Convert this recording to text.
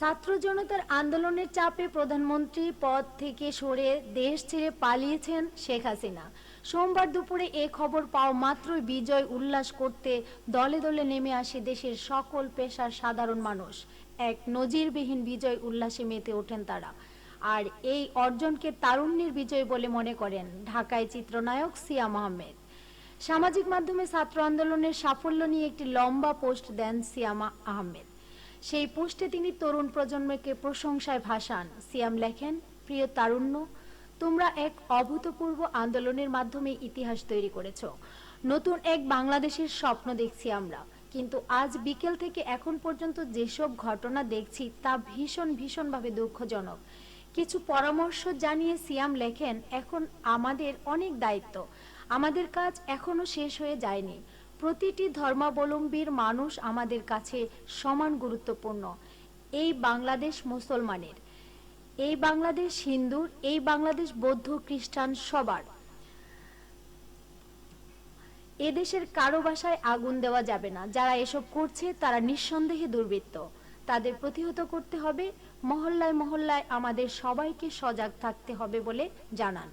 ছাত্র জনতার আন্দোলনের চাপে প্রধানমন্ত্রী পদ থেকে সরে দেশ ছেড়ে পালিয়েছেন শেখ হাসিনা। সোমবার দুপুরে এ খবর পাওয়া মাত্রই বিজয় উল্লাস করতে দলে দলে নেমে আসে দেশের সকল পেশার সাধারণ মানুষ। এক নজিরবিহীন বিজয় উল্লাসে মেতে ওঠেন তারা। আর এই অর্জনকে তারুণ্যের বিজয় বলে মনে করেন ঢাকায় চিত্রনায়ক সিয়াম আহমেদ সামাজিক মাধ্যমে ছাত্র আন্দোলনের সাফল্য নিয়ে একটি লম্বা পোস্ট দেন সিয়ামা আহমেদ। সেই পোস্টে তিনি তরুণ প্রজন্মকে প্রশংসায় ভাসান। সিয়াম লেখেন, প্রিয় তারুণ্য, তোমরা এক অভূতপূর্ব আন্দোলনের মাধ্যমে ইতিহাস তৈরি করেছ। নতুন এক বাংলাদেশের স্বপ্ন দেখছি আমরা। কিন্তু আজ বিকেল থেকে এখন পর্যন্ত যেসব ঘটনা দেখছি তা ভীষণ ভীষণভাবে দুঃখজনক। কিছু পরামর্শ জানিয়ে সিয়াম লেখেন, এখন আমাদের অনেক দায়িত্ব। আমাদের কাজ এখনও শেষ হয়ে যায়নি। প্রতিটি ধর্মাবলম্বীর মানুষ আমাদের কাছে সমান গুরুত্বপূর্ণ। এই বাংলাদেশ মুসলমানের, এই বাংলাদেশ হিন্দুর, এই বাংলাদেশ বৌদ্ধ খ্রিস্টান সবার। এদেশের কারও বাসায় আগুন দেওয়া যাবে না। যারা এসব করছে, তারা নিঃসন্দেহে দুর্বৃত্ত। তাদের প্রতিহত করতে হবে, মহল্লায় মহল্লায় আমাদের সবাইকে সজাগ থাকতে হবে বলে জানান।